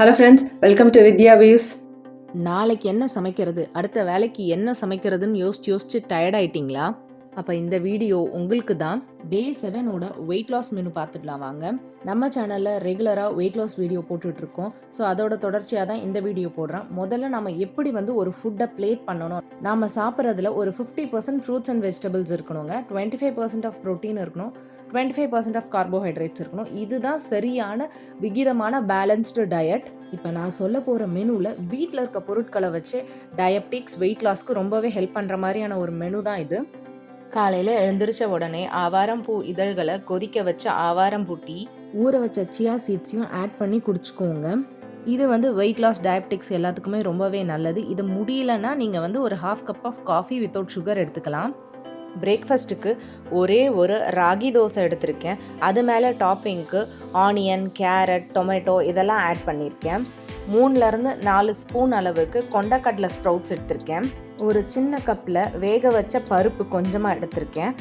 Hello friends welcome to Vidya views நாளைக்கு என்ன சமைக்கிறது? அடுத்த வேலைக்கு என்ன சமைக்கிறதுன்னு யோசிச்சு யோசிச்சு டயர்ட் ஆயிட்டீங்களா? அப்போ இந்த வீடியோ உங்களுக்கு தான் டே செவனோட வெயிட் லாஸ் மெனு பார்த்துடலாம் வாங்க. நம்ம சேனலில் ரெகுலராக வெயிட் லாஸ் வீடியோ போட்டுட்ருக்கோம் ஸோ அதோட தொடர்ச்சியாக தான் இந்த வீடியோ போடுறேன் முதல்ல நம்ம எப்படி வந்து ஒரு ஃபுட்டை பிளேட் பண்ணணும்? நாம் சாப்பிட்றதுல ஒரு fifty percent fruits and vegetables இருக்கணுங்க. Twenty five percent of protein இருக்கணும். Twenty five percent of carbohydrates இருக்கணும். இதுதான் சரியான விகிதமான பேலன்ஸ்டு டயட் இப்போ நான் சொல்ல போகிற மெனுவில் வீட்டில் இருக்க பொருட்களை வச்சு டயபெட்டிக்ஸ் வெயிட் லாஸ்க்கு ரொம்பவே ஹெல்ப் பண்ணுற மாதிரியான ஒரு மெனு தான் இது. காலையில் எழுந்திரிச்ச உடனே ஆவாரம் பூ இதழ்களை கொதிக்க வச்ச ஆவாரம் பூ டீ ஊற வச்ச சியா சீட்ஸையும் ஆட் பண்ணி குடிச்சுக்கோங்க. இது வந்து வெயிட் லாஸ் டயபெட்டிக்ஸ் எல்லாத்துக்குமே ரொம்பவே நல்லது. இது முடியலன்னா நீங்கள் வந்து ஒரு half cup of coffee without sugar எடுத்துக்கலாம். பிரேக்ஃபாஸ்ட்டுக்கு ஒரே ஒரு ராகி தோசை எடுத்திருக்கேன். அது மேலே டாப்பிங்க்கு ஆனியன் கேரட் டொமேட்டோ இதெல்லாம் ஆட் பண்ணியிருக்கேன் மூணுலேருந்து நாலு ஸ்பூன் அளவுக்கு கொண்டக்கடலை ஸ்ப்ரவுட்ஸ் எடுத்திருக்கேன். ஒரு சின்ன கப்பில் வேக வச்ச பருப்பு கொஞ்சமாக எடுத்திருக்கேன்.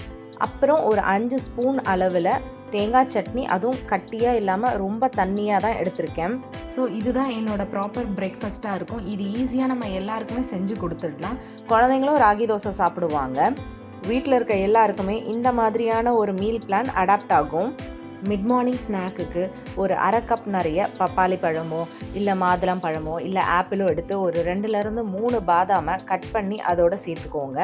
அப்புறம் ஒரு அஞ்சு ஸ்பூன் அளவில் தேங்காய் சட்னி அதுவும் கட்டியாக இல்லாமல் ரொம்ப தண்ணியாக தான் எடுத்திருக்கேன். ஸோ இதுதான் என்னோடய ப்ராப்பர் பிரேக்ஃபாஸ்ட்டாக இருக்கும். இது ஈஸியாக நம்ம எல்லாருக்குமே செஞ்சு கொடுத்துடலாம். குழந்தைங்களும் ராகி தோசை சாப்பிடுவாங்க. வீட்டில் இருக்க எல்லாருக்குமே இந்த மாதிரியான ஒரு மீல் பிளான் அடாப்ட் ஆகும். மிட் மார்னிங் ஸ்நாக்குக்கு ஒரு அரை கப் நிறைய பப்பாளி பழமோ இல்லை மாதுளம் பழமோ இல்லை ஆப்பிளோ எடுத்து ஒரு ரெண்டுலேருந்து மூணு பாதாமை கட் பண்ணி அதோட சேர்த்துக்கோங்க.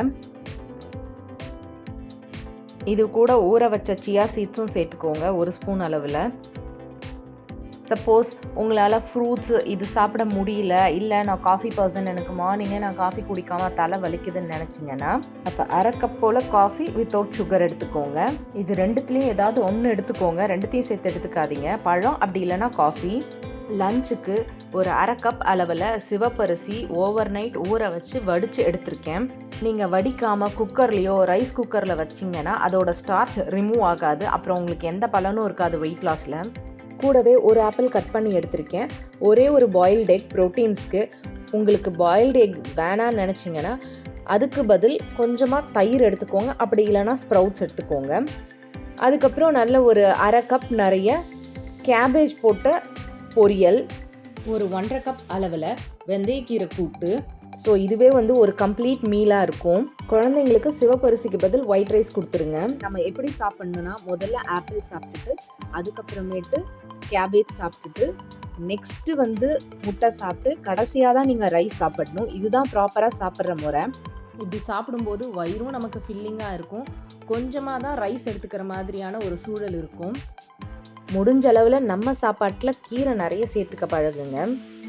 இது கூட ஊற வச்ச சியா சீட்ஸும் சேர்த்துக்கோங்க ஒரு ஸ்பூன் அளவில். சப்போஸ் உங்களால் ஃப்ரூட்ஸ் இது சாப்பிட முடியல இல்லை நான் காஃபி பர்சன் எனக்கு மார்னிங்கே நான் காஃபி குடிக்காமல் தலை வலிக்குதுன்னு நினச்சிங்கன்னா அப்போ அரை கப் போல் காஃபி வித்தவுட் சுகர் எடுத்துக்கோங்க. இது ரெண்டுத்துலேயும் ஏதாவது ஒன்று எடுத்துக்கோங்க. ரெண்டுத்தையும் சேர்த்து எடுத்துக்காதீங்க. பழம் அப்படி இல்லைன்னா காஃபி லஞ்சுக்கு ஒரு அரை கப் அளவில் சிவப்பரிசி ஓவர் நைட் ஊற வச்சு வடித்து எடுத்திருக்கேன். நீங்கள் வடிக்காமல் குக்கர்லேயோ ரைஸ் குக்கரில் வச்சிங்கன்னா அதோட ஸ்டார்ச் ரிமூவ் ஆகாது. அப்புறம் உங்களுக்கு எந்த பலனும் இருக்காது வெயிட் லாஸில் கூடவே ஒரு ஆப்பிள் கட் பண்ணி எடுத்திருக்கேன். ஒரே ஒரு பாயில்டு எக் ப்ரோட்டீன்ஸ்க்கு உங்களுக்கு பாயில்டு எக் வேணான்னு நினச்சிங்கன்னா அதுக்கு பதில் கொஞ்சமாக தயிர் எடுத்துக்கோங்க. அப்படி இல்லைன்னா ஸ்ப்ரவுட்ஸ் எடுத்துக்கோங்க. அதுக்கப்புறம் நல்ல ஒரு அரை கப் நிறைய கேபேஜ் போட்ட பொரியல் ஒரு ஒன்றரை கப் அளவில் வெந்தயக்கீரை கூட்டு. ஸோ இதுவே வந்து ஒரு கம்ப்ளீட் மீலாக இருக்கும். குழந்தைங்களுக்கு சிவப்பரிசிக்கு பதில் ஒயிட் ரைஸ் கொடுத்துருங்க. நம்ம எப்படி சாப்பிட்ணுன்னா முதல்ல ஆப்பிள் சாப்பிட்டுட்டு அதுக்கப்புறமேட்டு கேபேஜ் சாப்பிட்டுட்டு நெக்ஸ்ட்டு வந்து முட்டை சாப்பிட்டு கடைசியாக தான் நீங்கள் ரைஸ் சாப்பிடணும். இதுதான் ப்ராப்பராக சாப்பிட்ற முறை. இப்படி சாப்பிடும்போது வயிறும் நமக்கு ஃபில்லிங்காக இருக்கும். கொஞ்சமாக தான் ரைஸ் எடுத்துக்கிற மாதிரியான ஒரு சூழல் இருக்கும். முடிஞ்ச அளவில் நம்ம சாப்பாட்டில் கீரை நிறைய சேர்த்துக்க பழகுங்க.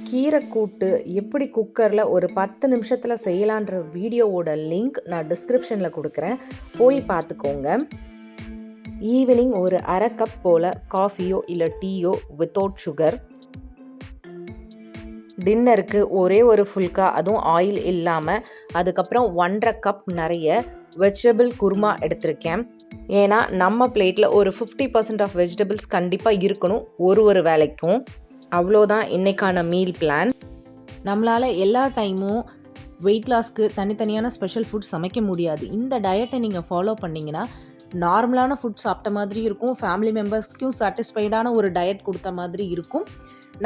கீரை கூட்டு எப்படி குக்கரில் ஒரு பத்து நிமிஷத்தில் செய்யலான்ற வீடியோவோட லிங்க் நான் டிஸ்கிரிப்ஷனில் கொடுக்குறேன். போய் பார்த்துக்கோங்க. ஈவினிங் ஒரு அரை கப் போல் காஃபியோ இல்லை டீயோ வித்தவுட் சுகர் டின்னருக்கு ஒரே ஒரு ஃபுல்கா அதுவும் ஆயில் இல்லாமல் அதுக்கப்புறம் ஒன்றரை கப் நிறைய வெஜிடபிள் குருமா எடுத்திருக்கேன். ஏன்னா நம்ம பிளேட்டில் ஒரு ஃபிஃப்டி பர்சன்ட் ஆஃப் வெஜிடபிள்ஸ் கண்டிப்பாக இருக்கணும் ஒரு ஒரு வேலைக்கும். அவ்வளோதான் இன்றைக்கான மீல் பிளான் நம்மளால் எல்லா டைமும் வெயிட் லாஸ்க்கு தனித்தனியான ஸ்பெஷல் ஃபுட் சமைக்க முடியாது. இந்த டயட்டை நீங்கள் ஃபாலோ பண்ணிங்கன்னா நார்மலான ஃபுட் சாப்பிட்ட மாதிரி இருக்கும். ஃபேமிலி மெம்பர்ஸ்க்கும் சாட்டிஸ்ஃபைடான ஒரு டயட் கொடுத்த மாதிரி இருக்கும்.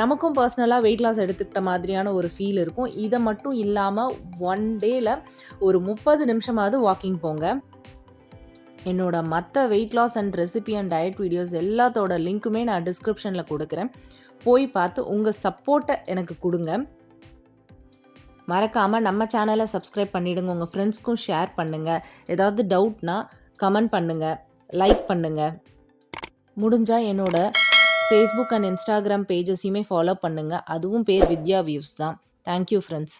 நமக்கும் பர்சனலாக வெயிட் லாஸ் எடுத்துக்கிட்ட மாதிரியான ஒரு ஃபீல் இருக்கும். இதை மட்டும் இல்லாமல் ஒன் டேயில் ஒரு முப்பது நிமிஷமாவது வாக்கிங் போங்க. என்னோட மற்ற weight loss and recipe and diet videos எல்லாத்தோட லிங்க்குமே நான் டிஸ்கிரிப்ஷனில் கொடுக்குறேன். போய் பார்த்து உங்கள் சப்போர்ட்டை எனக்கு கொடுங்க. மறக்காமல் நம்ம சேனலை சப்ஸ்கிரைப் பண்ணிவிடுங்க உங்கள் ஃப்ரெண்ட்ஸ்க்கும் ஷேர் பண்ணுங்கள் ஏதாவது டவுட்னா கமெண்ட் பண்ணுங்கள் லைக் பண்ணுங்கள் முடிஞ்சால் என்னோட ஃபேஸ்புக் அண்ட் இன்ஸ்டாகிராம் பேஜஸையுமே ஃபாலோ பண்ணுங்கள் அதுவும் பேர் வித்யா வியூஸ் தான். Thank you friends